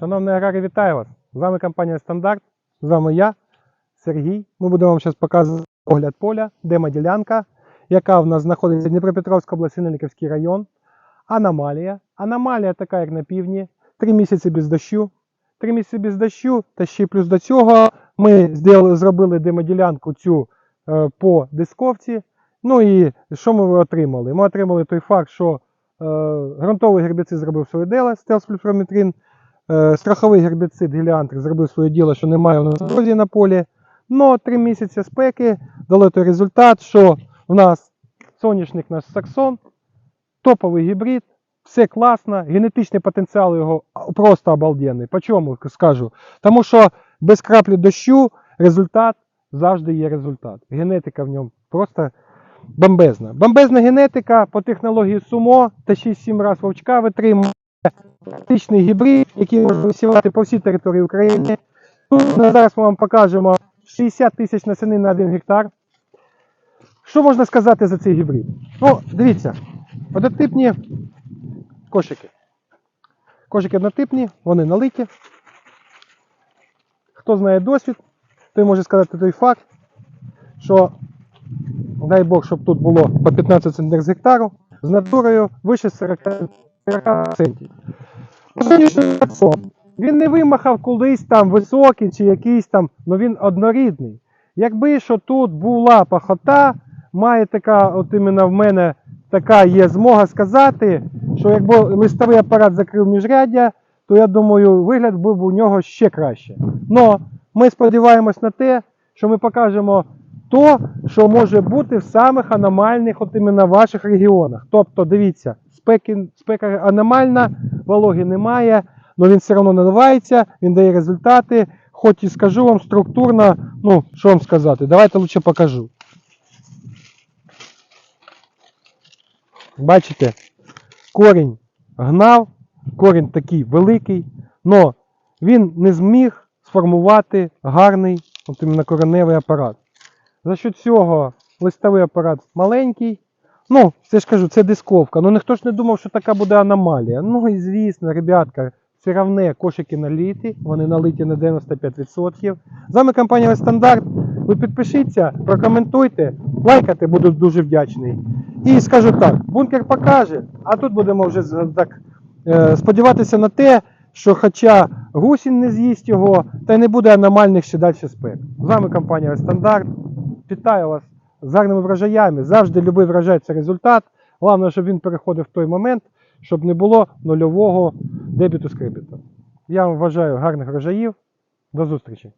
Шановний аграрій, вітаю вас! З вами компанія Стандарт. З вами я, Сергій. Ми будемо вам зараз показувати огляд поля, демо-ділянка, яка в нас знаходиться Дніпропетровська область, Синельниківський район. Аномалія. Аномалія така, як на півдні. Три місяці без дощу. Три місяці без дощу, та ще плюс до цього ми зробили, демоділянку цю е, по дисковці. Ну і що ми отримали? Ми отримали той факт, що е, ґрунтовий гербіцид зробив своє дело, стелсфлюфрометрин, е, страховий гербіцид гіліантр зробив своє діло, що немає у нас ерозії на полі. Но три місяці спеки дали той результат, що у нас соняшник наш Саксон, топовий гібрид, все класно, генетичний потенціал його просто обалденний. По чому скажу? Тому що без краплі дощу результат завжди є результат. Генетика в ньому просто бомбезна. Бомбезна генетика по технології Сумо та 6-7 раз вовчка витримує практичний гібрид, який можна висівати по всій території України. Тут на зараз ми вам покажемо 60 тисяч насени на 1 гектар. Що можна сказати за цей гібрид? Ну, дивіться, однотипні кошики. Кошики однотипні, вони налиті. Хто знає досвід, той може сказати той факт, що дай Бог, щоб тут було по 15 центнер з гектару, з натурою вище 40 40%. Сонячний платформ. Він не вимахав колись там високий чи якийсь там, але він однорідний. Якби що тут була пахота, має така, от іменно в мене така є змога сказати, що якби листовий апарат закрив міжряддя, то я думаю, вигляд був у нього ще краще. Но ми сподіваємось на те, що ми покажемо то, що може бути в самих аномальних, от іменно ваших регіонах. Тобто, дивіться, спеки, спека аномальна, вологи немає, але він все одно наливається, він дає результати. Хоч і скажу вам структурно, ну, що вам сказати, давайте лучше покажу. Бачите, корінь гнав, корінь такий великий, але він не зміг сформувати гарний от іменно кореневий апарат. За що цього листовий апарат маленький. Ну, це ж кажу, це дисковка. Ну ніхто ж не думав, що така буде аномалія. Ну і звісно, ребятка, все равне кошики наліті, вони налиті на 95%. З вами компанія Стандарт. Ви підпишіться, прокоментуйте, лайкати, буду дуже вдячний. І скажу так, бункер покаже, а тут будемо вже так е, сподіватися на те, що хоча гусінь не з'їсть його, та й не буде аномальних ще далі спек. З вами компанія Стандарт. Вітаю вас з гарними врожаями. Завжди любий врожай це результат. Головне, щоб він переходив в той момент, щоб не було нульового дебіту з кребіту. Я вам вважаю гарних врожаїв. До зустрічі!